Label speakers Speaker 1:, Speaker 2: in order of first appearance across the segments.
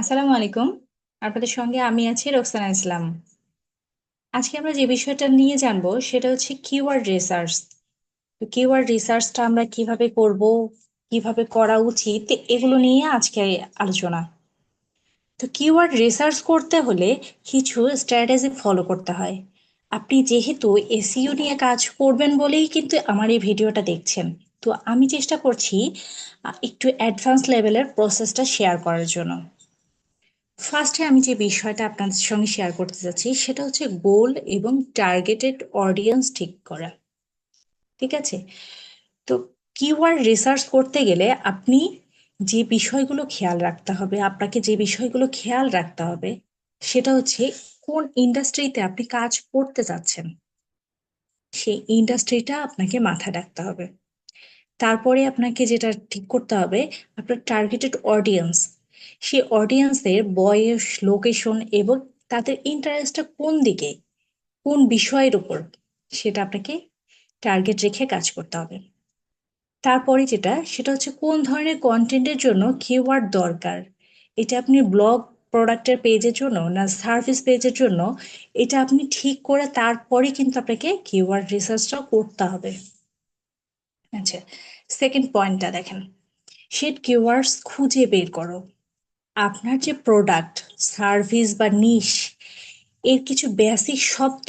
Speaker 1: আসসালামু আলাইকুম। আপনাদের সঙ্গে আমি আছি রোকসানা ইসলাম। আজকে আমরা যে বিষয়টা নিয়ে জানব সেটা হচ্ছে কিওয়ার্ড রিসার্চ তো কিওয়ার্ড রিসার্চটা আমরা কীভাবে করব, কীভাবে করা উচিত, এগুলো নিয়ে আজকে আলোচনা। তো কিওয়ার্ড রিসার্চ করতে হলে কিছু স্ট্র্যাটেজি ফলো করতে হয়। আপনি যেহেতু এসিও নিয়ে কাজ করবেন বলেই কিন্তু আমার এই ভিডিওটা দেখছেন। তো আমি চেষ্টা করছি একটু অ্যাডভান্স লেভেলের প্রসেসটা শেয়ার করার জন্য। ফার্স্টে আমি যে বিষয়টা আপনাদের সঙ্গে শেয়ার করতে চাচ্ছি সেটা হচ্ছে গোল এবং টার্গেটেড অডিয়েন্স ঠিক করা। ঠিক আছে? তো কিওয়ার্ড রিসার্চ করতে গেলে আপনি যে বিষয়গুলো খেয়াল রাখতে হবে, আপনাকে যে বিষয়গুলো খেয়াল রাখতে হবে, সেটা হচ্ছে কোন ইন্ডাস্ট্রিতে আপনি কাজ করতে যাচ্ছেন। সেই ইন্ডাস্ট্রিটা আপনাকে মাথায় রাখতে হবে। তারপরে আপনাকে যেটা ঠিক করতে হবে, আপনার টার্গেটেড অডিয়েন্স সেই অডিয়েন্সের বয়স লোকেশন এবং তাদের ইন্টারেস্টটা কোন দিকে, কোন বিষয়ের উপর সেটা আপনাকে টার্গেট রেখে কাজ করতে হবে। তারপরে যেটা, সেটা হচ্ছে কোন ধরনের কন্টেন্টের জন্য কিওয়ার্ড দরকার। এটা আপনি ব্লগ প্রোডাক্টের পেজের জন্য না সার্ভিস পেজের জন্য, এটা আপনি ঠিক করে তারপরে কিন্তু আপনাকে কিওয়ার্ড রিসার্চটা করতে হবে। আচ্ছা সেকেন্ড পয়েন্টটা দেখেন। সেট কিওয়ার্ডস খুঁজে বের করো। আপনার যে প্রোডাক্ট সার্ভিস বা নিশ এর কিছু বেসিক শব্দ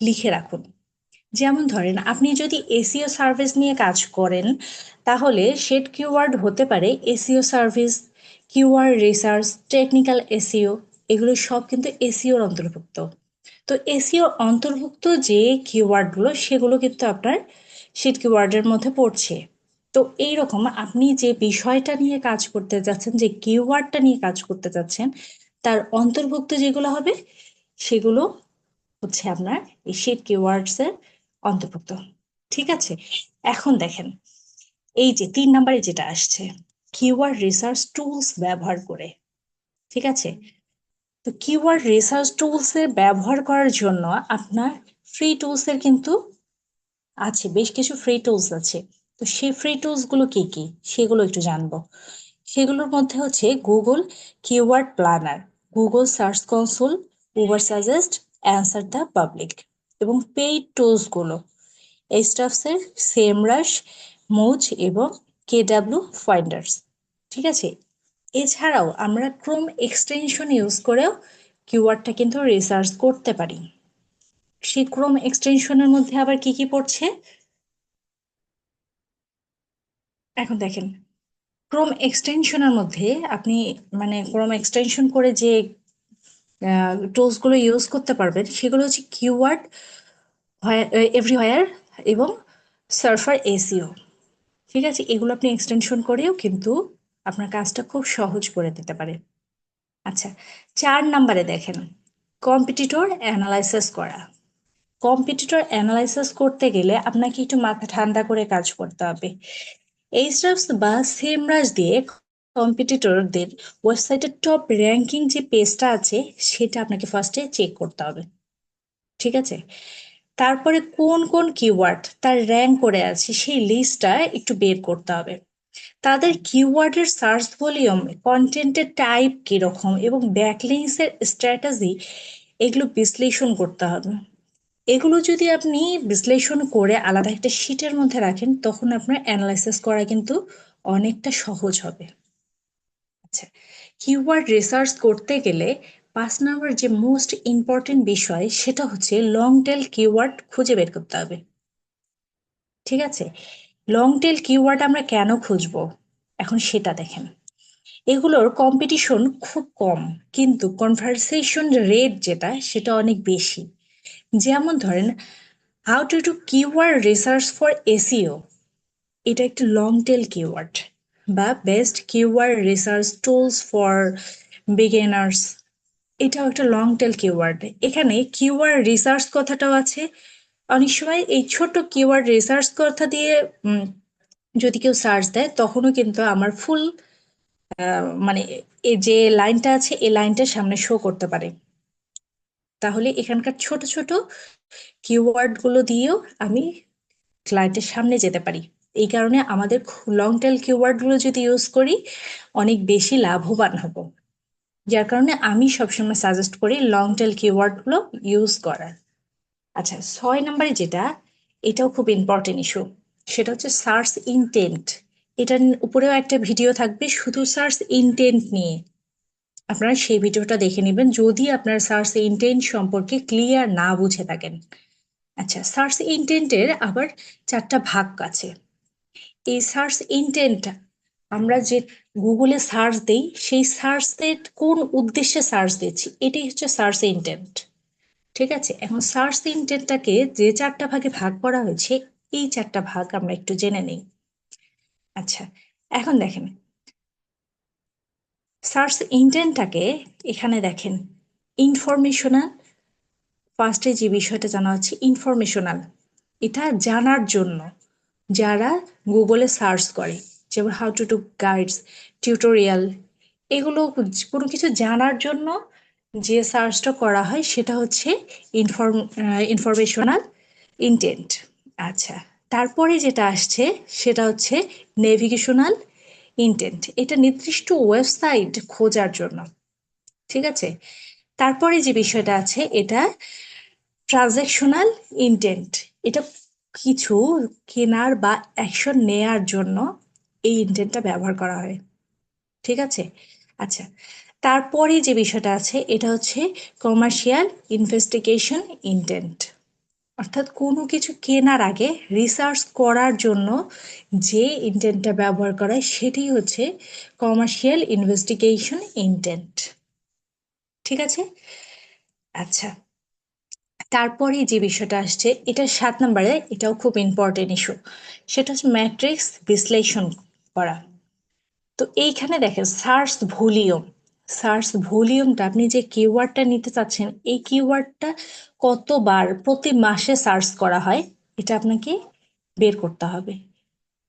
Speaker 1: লিখে রাখুন। যেমন ধরেন, আপনি যদি এসিও সার্ভিস নিয়ে কাজ করেন, তাহলে সেট কিওয়ার্ড হতে পারে SEO service keyword research technical SEO এগুলো সব কিন্তু এসিওর অন্তর্ভুক্ত। তো এসিওর অন্তর্ভুক্ত যে কিওয়ার্ডগুলো সেগুলো কিন্তু আপনার শিট কিওয়ার্ডের মধ্যে পড়ছে। তো এইরকম আপনি যে বিষয়টা নিয়ে কাজ করতে যাচ্ছেন, যে কিওয়ার্ডটা নিয়ে কাজ করতে যাচ্ছেন, তার অন্তর্ভুক্ত যেগুলো হবে, সেগুলো হচ্ছে আপনার এই শিট কিওয়ার্ডস এর অন্তর্ভুক্ত। ঠিক আছে? এখন দেখেন, এই যে তিন নম্বরে যেটা আসছে কিওয়ার্ড রিসার্চ টুলস ব্যবহার করে। ঠিক আছে? তো কিওয়ার্ড রিসার্চ টুলস এর ব্যবহার করার জন্য আপনার ফ্রি টুলস এর কিন্তু আছে, বেশ কিছু ফ্রি টুলস আছে। তো সেই ফ্রি টুলসগুলো কি কি? সেগুলো একটু জানব। সেগুলোর মধ্যে হচ্ছে Google keyword planner Google search console Ubersuggest answer the public এবং পেইড টুলসগুলো স্টাফসের সেমরাশ মুজ এবং কেডাব্লিউ ফাইন্ডার্স ঠিক আছে? এছাড়াও আমরা ক্রোম এক্সটেনশন ইউজ করেও কিওয়ার্ডটা কিন্তু রিসার্চ করতে পারি। সেই ক্রোম এক্সটেনশনের মধ্যে আবার কি কি পড়ছে? এখন দেখেন ক্রোম এক্সটেনশনের মধ্যে আপনি মানে ক্রোম এক্সটেনশন করে যে টুলসগুলো ইউজ করতে পারবেন, সেগুলো হচ্ছে কিওয়ার্ড এভরিওয়ার এবং সার্ফার এসিও ঠিক আছে? এগুলো আপনি এক্সটেনশন করেও কিন্তু আপনার কাজটা খুব সহজ করে দিতে পারে। আচ্ছা চার নাম্বারে দেখেন কম্পিটিটর অ্যানালাইসিস করা। কম্পিটিটর অ্যানালাইসিস করতে গেলে আপনাকে একটু মাথা ঠান্ডা করে কাজ করতে হবে। এইচডাবস বা সেমরাজ দিয়ে কম্পিটিটরদের ওয়েবসাইটের টপ র্যাঙ্কিং যে পেজটা আছে, সেটা আপনাকে ফার্স্টে চেক করতে হবে। ঠিক আছে? তারপরে কোন কোন কিওয়ার্ড তার র্যাঙ্ক করে আছে, সেই লিস্টটা একটু বের করতে হবে। তাদের কিওয়ার্ডের সার্চ ভলিউম কন্টেন্টের টাইপ কীরকম এবং ব্যাকলিংসের স্ট্র্যাটাজি এগুলো বিশ্লেষণ করতে হবে। এগুলো যদি আপনি বিশ্লেষণ করে আলাদা একটা শিটের মধ্যে রাখেন, তখন আপনার অ্যানালাইসিস করা কিন্তু অনেকটা সহজ হবে। আচ্ছা কিওয়ার্ড রিসার্চ করতে গেলে পাঁচ নাম্বার যে মোস্ট ইম্পর্টেন্ট বিষয়, সেটা হচ্ছে লং টেল কিওয়ার্ড খুঁজে বের করতে হবে। ঠিক আছে? লং টেল কিওয়ার্ড আমরা কেন খুঁজব? এখন সেটা দেখেন। এগুলোর কম্পিটিশন খুব কম, কিন্তু কনভারসেশন রেট যেটা, সেটা অনেক বেশি। যেমন ধরেন how to do keyword research for SEO এটা একটি লং টেল কিওয়ার্ড বা best keyword research tools for beginners এটাও একটা লং টেল কিওয়ার্ড এখানে কিওয়ার্ড রিসার্চ কথাটাও আছে। অনেক সময় এই ছোট কিওয়ার্ড রিসার্চ কথা দিয়ে যদি কেউ সার্চ দেয়, তখনও কিন্তু আমার ফুল মানে যে লাইনটা আছে, এই লাইনটা সামনে শো করতে পারে। তাহলে এখানকার ছোট ছোট কিওয়ার্ডগুলো দিয়েও আমি ক্লায়েন্টের সামনে যেতে পারি। এই কারণে আমাদের লং টেল কিওয়ার্ডগুলো যদি ইউজ করি, অনেক বেশি লাভবান হব। যার কারণে আমি সবসময় সাজেস্ট করি লং টেল কিওয়ার্ডগুলো ইউজ করার। আচ্ছা ছয় নম্বরে যেটা, এটাও খুব ইম্পর্টেন্ট ইস্যু সেটা হচ্ছে সার্চ ইনটেন্ট এটার উপরেও একটা ভিডিও থাকবে শুধু সার্চ ইনটেন্ট নিয়ে। আপনারা সেই ভিডিওটা দেখে নেবেন যদি আপনার সার্চ ইনটেন্ট সম্পর্কে ক্লিয়ার না বুঝে থাকেন। আচ্ছা সার্চ ইনটেন্টের আবার চারটা ভাগ আছে। এই সার্চ ইনটেন্ট আমরা যে গুগলে সার্চ দেই, সেই সার্চের কোন উদ্দেশ্যে সার্চ দিচ্ছি, এটাই হচ্ছে সার্চ ইনটেন্ট। ঠিক আছে? এখন সার্চ ইনটেন্টটাকে যে চারটা ভাগে ভাগ করা হয়েছে, এই চারটা ভাগ আমরা একটু জেনে নিই। আচ্ছা এখন দেখেন সার্চ ইন্টেন্টটাকে এখানে দেখেন। ইনফরমেশনাল ফার্স্টে যে বিষয়টা জানা হচ্ছে ইনফরমেশনাল এটা জানার জন্য যারা গুগলে সার্চ করে, যেমন how to to guides tutorial এগুলো কোনো কিছু জানার জন্য যে সার্চটা করা হয়, সেটা হচ্ছে ইনফরম ইনফরমেশনাল ইন্টেন্ট আচ্ছা তারপরে যেটা আসছে, সেটা হচ্ছে নেভিগেশনাল ইন্টেন্ট এটা নির্দিষ্ট ওয়েবসাইট খোঁজার জন্য। ঠিক আছে? তারপরে যে বিষয়টা আছে, এটা ট্রানজ্যাকশনাল ইন্টেন্ট এটা কিছু কেনার বা অ্যাকশন নেয়ার জন্য এই ইন্টেন্টটা ব্যবহার করা হয়। ঠিক আছে? আচ্ছা তারপরে যে বিষয়টা আছে, এটা হচ্ছে কমার্শিয়াল ইনভেস্টিগেশন ইন্টেন্ট অর্থাৎ কোনো কিছু কেনার আগে রিসার্চ করার জন্য যে ইন্টেন্টটা ব্যবহার করা হয়, সেটি হচ্ছে কমার্শিয়াল ইনভেস্টিগেশন ইন্টেন্ট ঠিক আছে? আচ্ছা। তারপরে যে বিষয়টা আসছে, এটা সাত নম্বরে, এটাও খুব ইম্পর্টেন্ট ইস্যু সেটা হচ্ছে ম্যাট্রিক্স বিশ্লেষণ করা। তো এইখানে দেখেন সার্চ ভলিউম। সার্চ ভলিউমটা, আপনি যে কিওয়ার্ডটা নিতে চাচ্ছেন, এই কিওয়ার্ডটা কতবার প্রতি মাসে সার্চ করা হয়, এটা আপনাকে বের করতে হবে।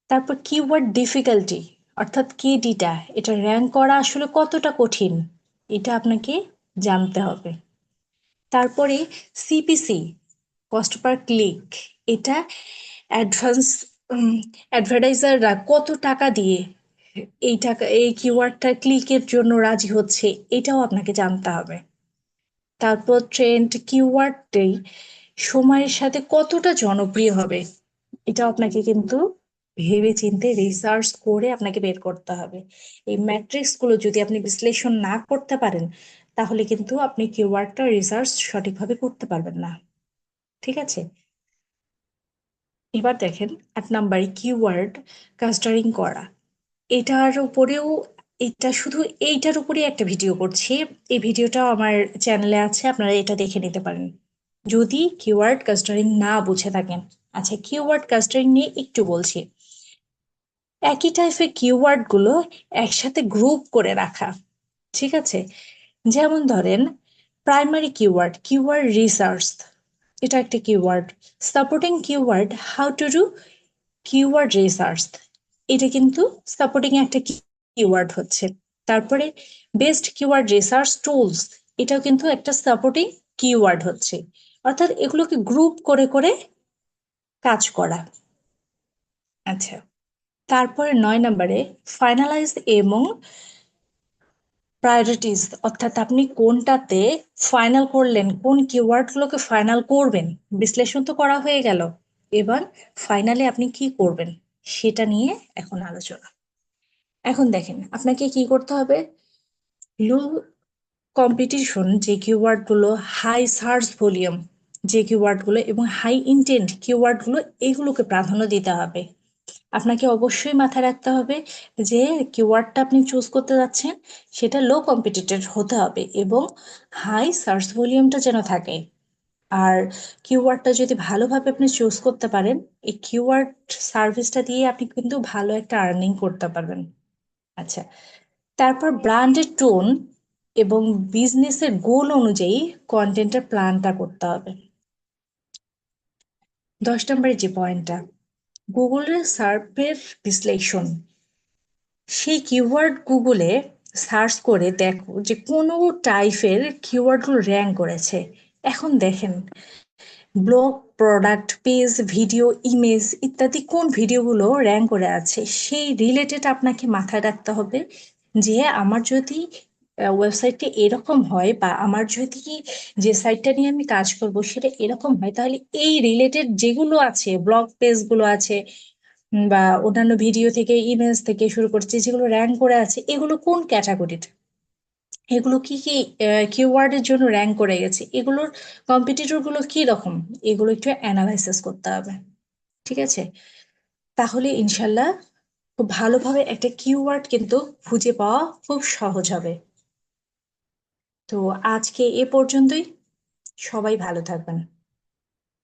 Speaker 1: তারপর কিওয়ার্ড ডিফিকাল্টি অর্থাৎ কেডিটা এটা র্যাঙ্ক করা আসলে কতটা কঠিন, এটা আপনাকে জানতে হবে। তারপরে সিপিসি কস্ট পার ক্লিক এটা অ্যাডভান্স অ্যাডভার্টাইজাররা কত টাকা দিয়ে এই টাকা, এই কিওয়ার্ডটা ক্লিকের জন্য রাজি হচ্ছে, এটাও আপনাকে জানতে হবে। তারপর ট্রেন্ড কিওয়ার্ডটাই সময়ের সাথে কতটা জনপ্রিয় হবে এটা আপনাকে কিন্তু ভেবে চিনতে রিসার্চ করে আপনাকে বের করতে হবে। এই ম্যাট্রিক্সগুলো যদি আপনি বিশ্লেষণ না করতে পারেন, তাহলে কিন্তু আপনি কিওয়ার্ডটা রিসার্চ সঠিকভাবে করতে পারবেন না। ঠিক আছে? এবার দেখেন আট নাম্বারে কিওয়ার্ড কাস্টারিং করা। এটার উপরেও, এটা শুধু এইটার উপরে একটা ভিডিও করছি। এই ভিডিওটা আমার চ্যানেলে আছে, আপনারা এটা দেখে নিতে পারেন। যদি কিওয়ার্ড কাস্টারিং না বুঝে থাকেন আচ্ছা কিওয়ার্ড কাস্টারিং নিয়ে একটু বলছি। একই টাইপের কিওয়ার্ডগুলো একসাথে গ্রুপ করে রাখা, ঠিক আছে? যেমন ধরেন প্রাইমারি কিওয়ার্ড কিওয়ার্ড রিসার্চ এটা একটা keyword supporting keyword how to do keyword research এটা কিন্তু সাপোর্টিং একটা কিওয়ার্ড হচ্ছে। তারপরে বেস্ট কিওয়ার্ড রিসার্চ টুলস এটাও কিন্তু একটা সাপোর্টিং কিওয়ার্ড হচ্ছে। অর্থাৎ এগুলোকে গ্রুপ করে করে কাজ করা। আচ্ছা তারপরে নয় নম্বরে ফাইনালাইজ এবং প্রায়োরিটিস অর্থাৎ আপনি কোনটাতে ফাইনাল করলেন, কোন কিওয়ার্ডগুলোকে ফাইনাল করবেন, বিশ্লেষণ তো করা হয়ে গেল। এবার ফাইনালে আপনি কি করবেন? সেটা নিয়ে এখন আলোচনা। এখন দেখেন, আপনাকে কি করতে হবে? লো কম্পিটিশন যে কিওয়ার্ডগুলো হাই সার্চ ভলিউম যে কিওয়ার্ডগুলো এবং হাই ইন্টেন্ট কিওয়ার্ডগুলো এগুলোকে প্রাধান্য দিতে হবে। আপনাকে অবশ্যই মাথায় রাখতে হবে যে কিওয়ার্ডটা আপনি চুজ করতে যাচ্ছেন, সেটা লো কম্পিটিটেড হতে হবে এবং হাই সার্চ ভলিউমটা যেন থাকে। আর কিওয়ার্ডটা যদি ভালোভাবে আপনি চুজ করতে পারেন, এই কিওয়ার্ড সার্ভিসটা দিয়ে আপনি কিন্তু ভালো একটা আর্নিং করতে পারবেন। আচ্ছা তারপর ব্র্যান্ডের টোন এবং বিজনেসের গোল অনুযায়ী কন্টেন্টের প্ল্যানটা করতে হবে। দশ নম্বরের যে পয়েন্টটা গুগলের সার্ভের বিশ্লেষণ। সেই কিওয়ার্ড গুগলে সার্চ করে দেখো যে কোনো টাইপের কিওয়ার্ডগুলো র্যাঙ্ক করেছে। এখন দেখেন blog product page video image ইত্যাদি কোন ভিডিওগুলো র্যাঙ্ক করে আছে, সেই রিলেটেড আপনাকে মাথায় রাখতে হবে যে আমার যদি ওয়েবসাইটটা এরকম হয় বা আমার যদি যে সাইটটা নিয়ে আমি কাজ করব সেটা এরকম হয়, তাহলে এই রিলেটেড যেগুলো আছে ব্লগ পেজগুলো আছে বা অন্যান্য ভিডিও থেকে ইমেজ থেকে শুরু করছে, যেগুলো র্যাঙ্ক করে আছে, এগুলো কোন ক্যাটাগরির এগুলো কি কি কিওয়ার্ডের জন্য র্যাঙ্ক করে গেছে, এগুলোর কম্পিটিটরগুলো কি রকম, এগুলো একটু অ্যানালাইসিস করতে হবে, ঠিক আছে? তাহলে ইনশাল্লাহ খুব ভালোভাবে একটা কিওয়ার্ড কিন্তু খুঁজে পাওয়া খুব সহজ হবে। তো আজকে এ পর্যন্তই, সবাই ভালো থাকবেন।